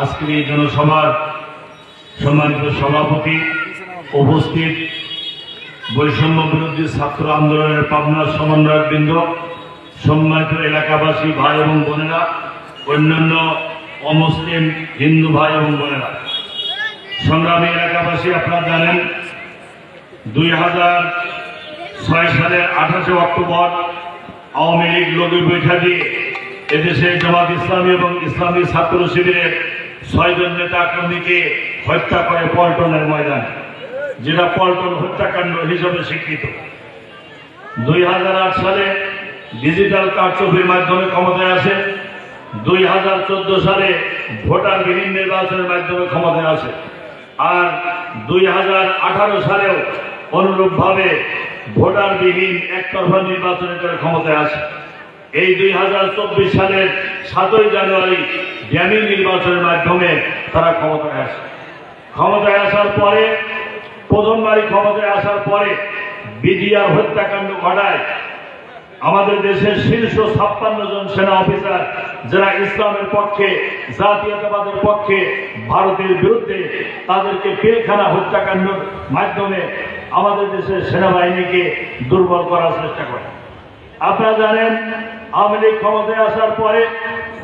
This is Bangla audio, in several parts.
আজকের এই জনসভার সম্মানিত সভাপতি উপস্থিত বৈষম্য বিরোধী ছাত্র আন্দোলনের পাবনার সমন্বয়ক বৃন্দ, সম্মানিত এলাকাবাসী ভাই এবং বোনেরা, অন্যান্য অমুসলিম হিন্দু ভাই এবং বোনেরা। সংগ্রামী এলাকাবাসী, আপনারা জানেন, দুই হাজার ছয় সালের আঠাশে অক্টোবর আওয়ামী লীগ লগি বৈঠা দিয়ে এদেশে জামাত ইসলামী এবং ইসলামী ছাত্র শিবিরের ছয়জন নেতা কর্মীকে হত্যা করে পল্টনের ময়দানে, যেটা পল্টন হত্যাকাণ্ড হিসেবে স্বীকৃত। দুই হাজার আট সালে ডিজিটাল কারচুপির মাধ্যমে ক্ষমতায় আসে, দুই হাজার চোদ্দ সালে ভোটারবিহীন নির্বাচনের মাধ্যমে ক্ষমতায় আসে, আর দুই হাজার আঠারো সালেও অনুরূপভাবে ভোটার ভোটারবিহীন একতরফা নির্বাচনের করে ক্ষমতায় আসে। এই দুই হাজার চব্বিশ সালের সাতই জানুয়ারি ড্যামি নির্বাচনের মাধ্যমে তারা ক্ষমতায় আসে। ক্ষমতায় আসার পরে, প্রথমবারই ক্ষমতায় আসার পরে বিডিআর হত্যাকাণ্ড ঘটায়। আমাদের দেশের শীর্ষ ছাপ্পান্ন জন সেনা অফিসার যারা ইসলামের পক্ষে, জাতীয়তাবাদের পক্ষে, ভারতের বিরুদ্ধে তাদেরকে পিলখানা হত্যাকাণ্ডের মাধ্যমে আমাদের দেশের সেনাবাহিনীকে দুর্বল করার চেষ্টা করে। আপনারা জানেন, আওয়ামী লীগ ক্ষমতায় আসার পরে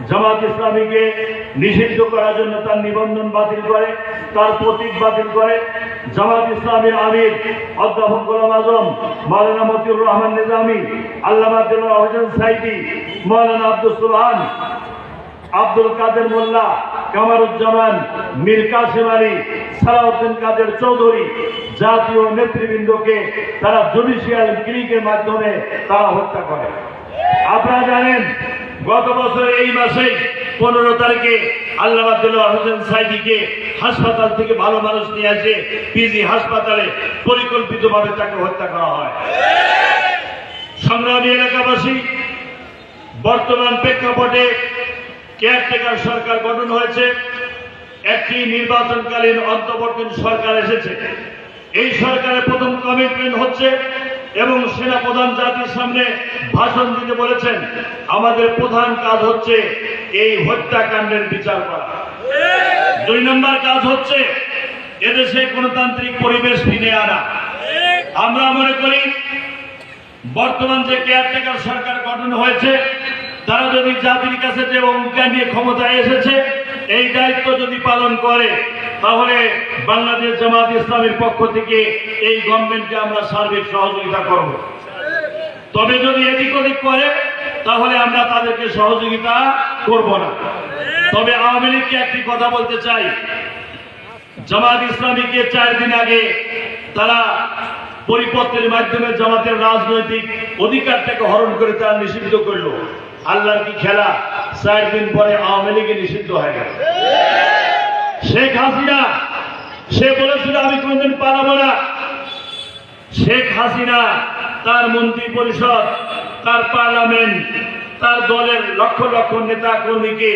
জামাত ইসলামীকে নিষিদ্ধ করার জন্য তার নিবন্ধন বাতিল করে, তার প্রতীক বাতিল করে। জামাত ইসলামী আমির অধ্যাপক গোলাম আজম মৌলানা মতিউর রহমান নিজামী, আল্লামা সাইদি মৌলানা আব্দুল সুলহান আব্দুল কাদের মোল্লা, কামারুজ্জামান, মীর কাসিম আলী, সালাউদ্দিন কাদের চৌধুরী জাতীয় নেতৃবৃন্দকে তারা জুডিশিয়াল ক্লিকের মাধ্যমে তারা হত্যা করে। আপনারা জানেন, গত বছর এই মাসে পনেরো তারিখে আল্লাহ হোসেন সাইদিকে হাসপাতাল থেকে ভালো মানুষ নিয়ে আসে পিজি হাসপাতালে পরিকল্পিতভাবে তাকে হত্যা করা হয়। সংগ্রামী এলাকাবাসী, বর্তমান প্রেক্ষাপটে কেয়ারটেকার সরকার গঠন হয়েছে। একটি নির্বাচনকালীন অন্তর্বর্তীন সরকার এসেছে। এই সরকারের প্রথম কমিটমেন্ট হচ্ছে এবং সেনা প্রধান জাতির সামনে ভাষণ দিতে বলেছেন। আমাদের প্রধান কাজ হচ্ছে এই হত্যাকাণ্ডের বিচার করা। দুই নম্বর কাজ হচ্ছে এদেশে গণতান্ত্রিক পরিবেশ ফিরে আনা। আমরা মনে করি, বর্তমান যে কেয়ারটেকার সরকার গঠন হয়েছে, তারা যদি জাতির কাছে যে অঙ্গীকার নিয়ে ক্ষমতায় এসেছে, এই দায়িত্ব যদি পালন করে তাহলে বাংলাদেশ জামাত ইসলামের পক্ষ থেকে এই গভর্নমেন্টকে আমরা সার্বিক সহযোগিতা করব। তবে যদি এদিক ওদিক করে, তাহলে আমরা তাদেরকে সহযোগিতা করব না। তবে আওয়ামী লীগকে একটি কথা বলতে চাই। জামাত ইসলামীকে চার দিন আগে তারা পরিপত্রের মাধ্যমে জামাতের রাজনৈতিক অধিকারটাকে হরণ করে তারা নিষিদ্ধ করল। আল্লাহর কি খেলা? চার দিন পরে আওয়ামী লীগে নিষিদ্ধ হয়ে গেল। শেখ হাসিনা, সে বলেছিল, আমি কোনদিন পালাবো না। শেখ হাসিনা, তার মন্ত্রী পরিষদ তার পার্লামেন্ট, তার দলের লক্ষ লক্ষ নেতা কর্মীকে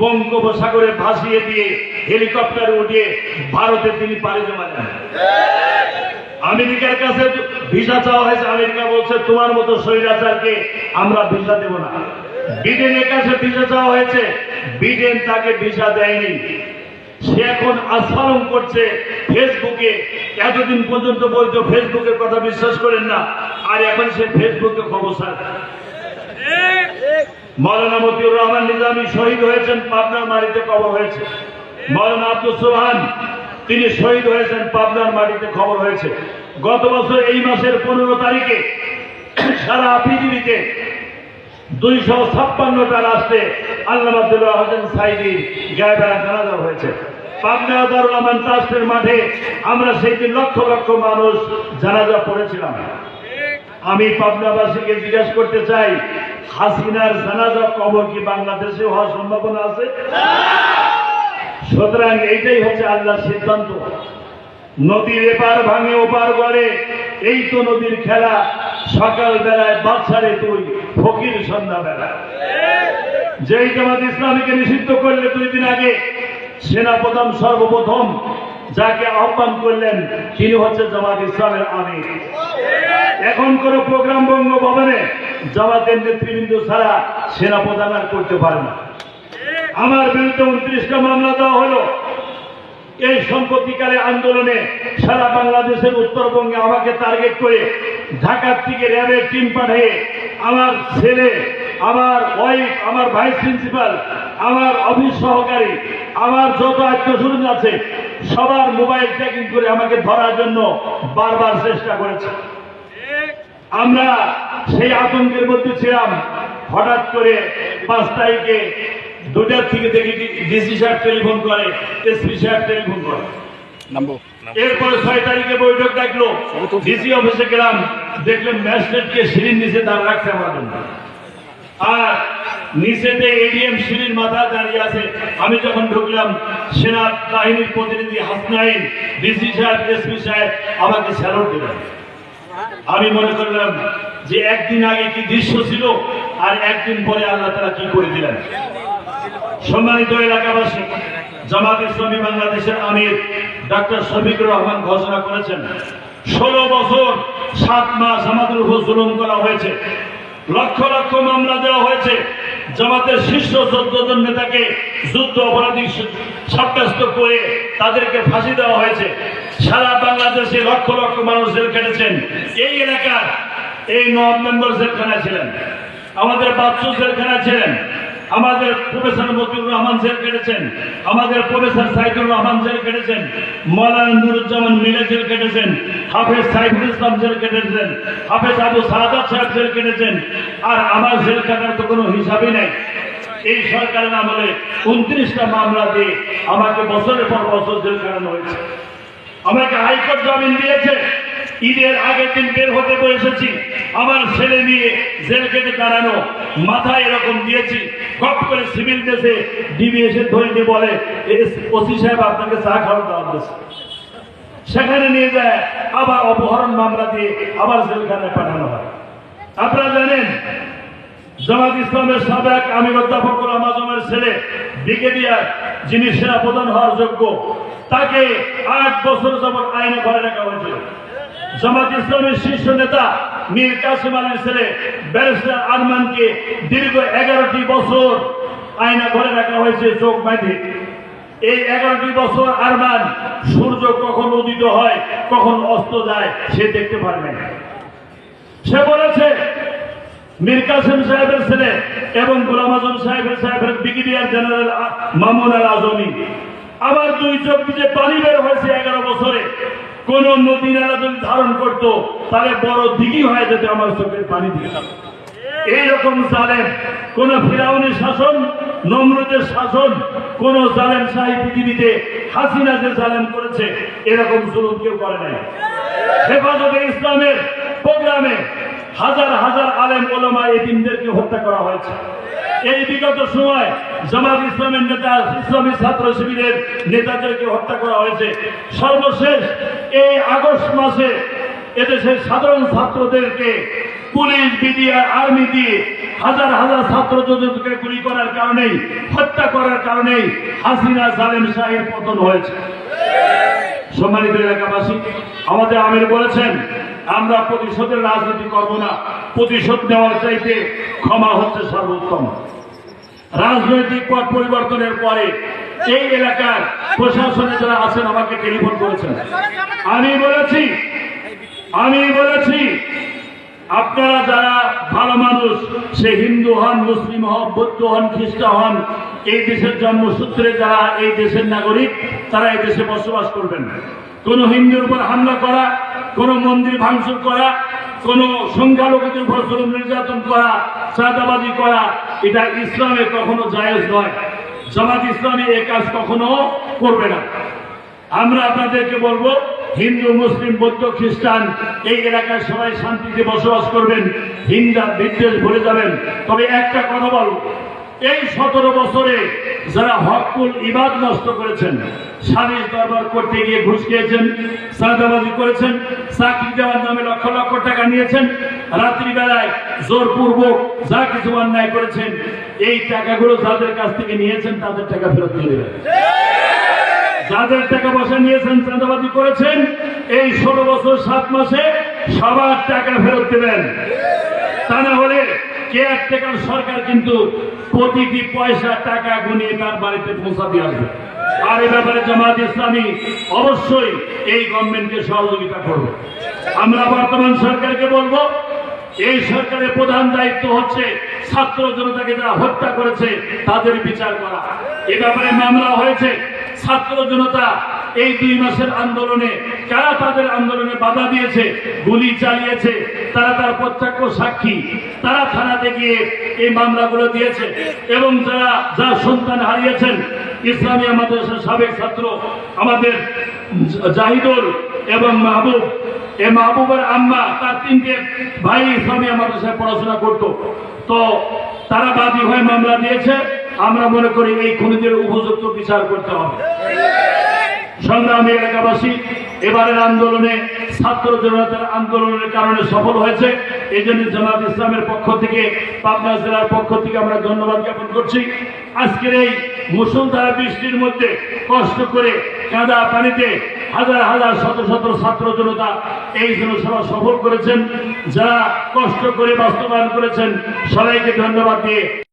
বঙ্গোপসাগরে ভাসিয়ে দিয়ে হেলিকপ্টারে উঠিয়ে ভারতে তিনি পাড়ি জমা দেন। আমেরিকার কাছে ভিসা চাওয়া হয়েছে, আমেরিকা বলছে, তোমার মতো স্বৈরাচারকে আমরা ভিসা দেব না। ব্রিটেনের কাছে ভিসা চাওয়া হয়েছে, ব্রিটেন তাকে ভিসা দেয়নি। সে এখন আস্ফালন করছে ফেসবুকে। এতদিন পর্যন্ত বলতো ফেসবুকের কথা বিশ্বাস করেন না। আর এখন সে ফেসবুকে খবর মৌলানা মতিউর রহমান নিজামী শহীদ হয়েছেন, পাবনার মাটিতে কবর হয়েছে। মৌলানা আব্দুল সোহান, তিনি শহীদ হয়েছেন, পাবনার মাটিতে খবর হয়েছে। গত বছর এই মাসের পনেরো তারিখে সারা পৃথিবীতে দুইশো ছাপ্পান্নটা রাষ্ট্রে আল্লাহ আব্দুল্লাহ হোসেন সাইদি গায়েবেলা জানাজা হয়েছে। পাবনা দারুল ট্রাস্টের মাঠে আমরা সেই দিন লক্ষ লক্ষ মানুষ জানাজা পড়েছিলাম। আমি পাবনাবাসীকে জিজ্ঞাসা করতে চাই, হাসিনার জানাজা কবর কি বাংলাদেশে হওয়ার সম্ভাবনা আছে? সুতরাং এইটাই হচ্ছে আল্লাহর সিদ্ধান্ত। নদীর এপার ভাঙে ওপার করে এই তো নদীর খেলা সকাল বেলায় বাচ্চারে তুই, ফকির সন্ধ্যা বেলা যেই জামাত ইসলামীকে নিষিদ্ধ করলে দুই দিন আগে সেনাপ্রধান সর্বপ্রথম যাকে আহ্বান করলেন, তিনি হচ্ছে জামাত ইসলামের আমির। এখন কোন প্রোগ্রাম বঙ্গ বঙ্গভবনে জামাতের নেতৃবৃন্দ ছাড়া সেনাপ্রধান আর করতে পারে না। আমার বিরুদ্ধে উনত্রিশটা মামলা দেওয়া হলো। এই সম্পত্তিকালে আন্দোলনে সারা বাংলাদেশের উত্তরবঙ্গে আমাকে টার্গেট করে ঢাকার থেকে র্যাবের টিম পাঠিয়ে আমার ছেলে আমার ওয়াইফ আমার ভাইস প্রিন্সিপাল আমার অফিস সহকারী আমার যত আত্মীয় আছে সবার মোবাইল ট্র্যাকিং করে আমাকে ধরার জন্য বারবার চেষ্টা করেছে। আমরা সেই আতঙ্কের মধ্যে ছিলাম। হঠাৎ করে পাঁচ তারিখে দুটার থেকে দেখি ডিসি সাহেব টেলিফোন করে এসপি সাহেব টেলিফোন করে। এরপরে ছয় তারিখে বৈঠক ডাকলো। ডিসি অফিসে গেলাম দেখলাম ম্যাজিস্ট্রেটকে সিঁড়ির নিচে দাঁড় রাখছে আমার জন্য। আর নিচেতে এডিএম সিঁড়ির মাথা দাঁড়িয়ে আছে। আমি যখন ঢুকলাম, সেনা বাহিনীর প্রতিনিধি হাসনাইন, ডিসি সাহেব, এসপি সাহেব আমাকে স্যালুট দিলেন। আমি মনে করলাম যে একদিন আগে কি দৃশ্য ছিল, আর একদিন পরে আল্লাহ তারা কি করে দিলেন? সম্মানিত এলাকাবাসী জামাত ইসলামী বাংলাদেশের আমির ডাক্তার শফিকুর রহমান ঘোষণা করেছেন, ষোলো বছর সাত মাস আমাদের উপর জুলুম করা হয়েছে। লক্ষ লক্ষ মামলা দেওয়া হয়েছে। জামাতের শীর্ষ চোদ্দ জন নেতাকে যুদ্ধ অপরাধী সাব্যস্ত করে তাদেরকে ফাঁসি দেওয়া হয়েছে। সারা বাংলাদেশে লক্ষ লক্ষ মানুষ জেল কেটেছেন এই এলাকার এই নয় মেম্বার জেলখানায় ছিলেন। আমাদের বাচ্চু জেলখানায় ছিলেন। আমাদের প্রফেসর মতিউর রহমান জেল কেটেছেন, আমাদের প্রফেসর সাইদুর রহমান জেল কেটেছেন, মৌলানা নুরুজ্জামান মিলে জেল কেটেছেন, হাফেজ সাইফুল ইসলাম জেল কেটেছেন, হাফেজ আবু সাহাদাত সাহেব জেল কেটেছেন, আর আমার জেল কাটার তো কোনো হিসাবই নাই। এই সরকারের আমলে উনত্রিশটা মামলা দিয়ে আমাকে বছরের পর বছর জেল কাটানো হয়েছে। আমাকে হাইকোর্ট জামিন দিয়েছে। ঈদের আগের দিন বের হতে বসেছি আমার ছেলে নিয়ে জেল কেটে দাঁড়ানো, মাথায় এরকম দিয়েছি। গপ করে সিভিল দেশে ডিবি এসে ধরে বলে ওসি সাহেব, আপনাকে চা খাওয়ার দাওয়াত দিয়েছে। সেখানে নিয়ে যায়, আবার অপহরণ মামলা দিয়ে আবার জেলখানায় পাঠানো হয়। আপনারা জানেন, জামাত ইসলামের সাবেক আমির অধ্যাপক গোলাম আজমের ছেলে, ব্রিগেডিয়ার, যিনি সেনা প্রধান হওয়ার যোগ্য, তাকে আট বছর যাবৎ আইনে ঘরে রাখা হয়েছিল। জামাত ইসলামের শীর্ষ নেতা মীর কাসিম আলীর ছেলে ব্যারিস্টার আরমানকে দীর্ঘ এগারোটি বছর আয়না ঘরে রাখা হয়েছে চোখ বাঁধে। এই এগারোটি বছর আরমান সূর্য কখন উদিত হয়, কখন অস্ত যায়, সে দেখতে পারবে সে বলেছে, মীর কাসেম সাহেবের ছেলে এবং গোলাম আজম সাহেবের সাহেবের ব্রিগেডিয়ার জেনারেল মামুন আল আজমি। আবার দুই চোখ যে পানি বের হয়েছে এগারো বছরে। কোন নদী নালা যদি ধারণ করতো, তাহলে বড় দিঘি হয়ে যেত আমার চোখের পানি দিয়ে এইরকম জালেম, কোন ফিরাউনের শাসন, নমরুদের শাসন, কোন জালেম শাহী পৃথিবীতে হাসিনা যে জালেম করেছে, এরকম জুলুম কেউ করে নাই। হেফাজতে ইসলামের প্রোগ্রামে হাজার হাজার আলেম ওলামা এদিনদেরকে হত্যা করা হয়েছে। এই বিগত সময় জামাত ইসলামের নেতা, ইসলামী ছাত্র শিবিরের নেতাদেরকে হত্যা করা হয়েছে। সর্বশেষ এই আগস্ট মাসে এদেশের সাধারণ ছাত্রদেরকে পুলিশ, বিডিআর, আর্মি দিয়ে হাজার হাজার ছাত্র ছাত্রদেরকে গুলি করার কারণেই, হত্যা করার কারণেই হাসিনা সালেম শাহের পতন হয়েছে। সম্মানিত এলাকাবাসী, আমাদের আমির বলেছেন, আমরা প্রতিশোধের রাজনীতি করব না। প্রতিশোধ নেওয়ার চাইতে ক্ষমা হচ্ছে সর্বোত্তম। রাজনৈতিক পথ পরিবর্তনের পরে এই এলাকার প্রশাসনে যারা আছেন আমাকে টেলিফোন করেছেন। আমি বলেছি আমি বলেছি, আপনারা যারা ভালো মানুষ, সে হিন্দু হন, মুসলিম হন, বৌদ্ধ হন, খ্রিস্টান হন, এই দেশের জন্মসূত্রে যারা এই দেশের নাগরিক, তারা এই দেশে বসবাস করবেন। কোন হিন্দুর উপর হামলা করা, কোন মন্দির ভাঙচুর করা কোন সংখ্যালঘুদের উপর জুলুম, নির্যাতন করা, চাঁদাবাজি করা, এটা ইসলামে কখনো জায়েজ নয়। জামাত ইসলামে এ কাজ কখনো করবে না। আমরা আপনাদেরকে বলব, হিন্দু, মুসলিম, বৌদ্ধ, খ্রিস্টান, এই এলাকায় সবাই শান্তিতে বসবাস করবেন, হিন্দা বিদ্বেষ ভরে যাবেন। তবে একটা কথা বলব এই সতেরো বছরে যারা হকুল ইবাদ নষ্ট করেছেন, স্বামীর দরবার করতে গিয়ে ঘুষ খেয়েছেন, সাদাবাজি করেছেন, চাকরি দেওয়ার নামে লক্ষ লক্ষ টাকা নিয়েছেন, রাত্রিবেলায় জোরপূর্বক যা কিছু অন্যায় করেছেন, এই টাকাগুলো যাদের কাছ থেকে নিয়েছেন, তাদের টাকা ফেরত দিয়ে দেবেন। যাদের টাকা পয়সা নিয়েছেন, চাঁদাবাজি করেছেন, এই ষোলো বছর, সাত মাসে সবার টাকা ফেরত দেবেন। তা না হলে কেয়ারটেকার সরকার কিন্তু প্রতিটি পয়সা, টাকা গুনিয়ে তার বাড়িতে পৌঁছা দিয়ে আসবে। আর এ ব্যাপারে জামাত ইসলামী অবশ্যই এই গভর্নমেন্টকে সহযোগিতা করবে। আমরা বর্তমান সরকারকে বলব, এই সরকারের প্রধান দায়িত্ব হচ্ছে ছাত্র জনতাকে যারা হত্যা করেছে, তাদের বিচার করা। এ ব্যাপারে মামলা হয়েছে, ছাত্র জনতা এই দুই মাসের আন্দোলনে কারা তাদের আন্দোলনে বাধা দিয়েছে, গুলি চালিয়েছে, তারা তার প্রত্যক্ষ সাক্ষী, তারা থানাতে গিয়ে এই মামলাগুলো দিয়েছে এবং যারা, যার সন্তান হারিয়েছেন ইসলামী মাদ্রাসার সাবেক ছাত্র আমাদের জাহিদুল এবং মাহবুব এ মাহবুবের আম্মা, তার তিনটে ভাই ইসলামী মাদ্রাসায় পড়াশোনা করত। তো তারা বাদী হয়ে মামলা দিয়েছে, আমরা মনে করি এই খুনিদের উপযুক্ত বিচার করতে হবে। সংগ্রামী এলাকাবাসী, এবারের আন্দোলনে ছাত্র জনতার আন্দোলনের কারণে সফল হয়েছে। এই জন্য জামাত ইসলামের পক্ষ থেকে, পাবনা জেলার পক্ষ থেকে আমরা ধন্যবাদ জ্ঞাপন করছি। আজকের এই মুসলধারা বৃষ্টির মধ্যে কষ্ট করে কাঁদা পানিতে হাজার হাজার শত শত ছাত্র জনতা এই জনসভা সফল করেছেন। যারা কষ্ট করে বাস্তবায়ন করেছেন, সবাইকে ধন্যবাদ দিয়ে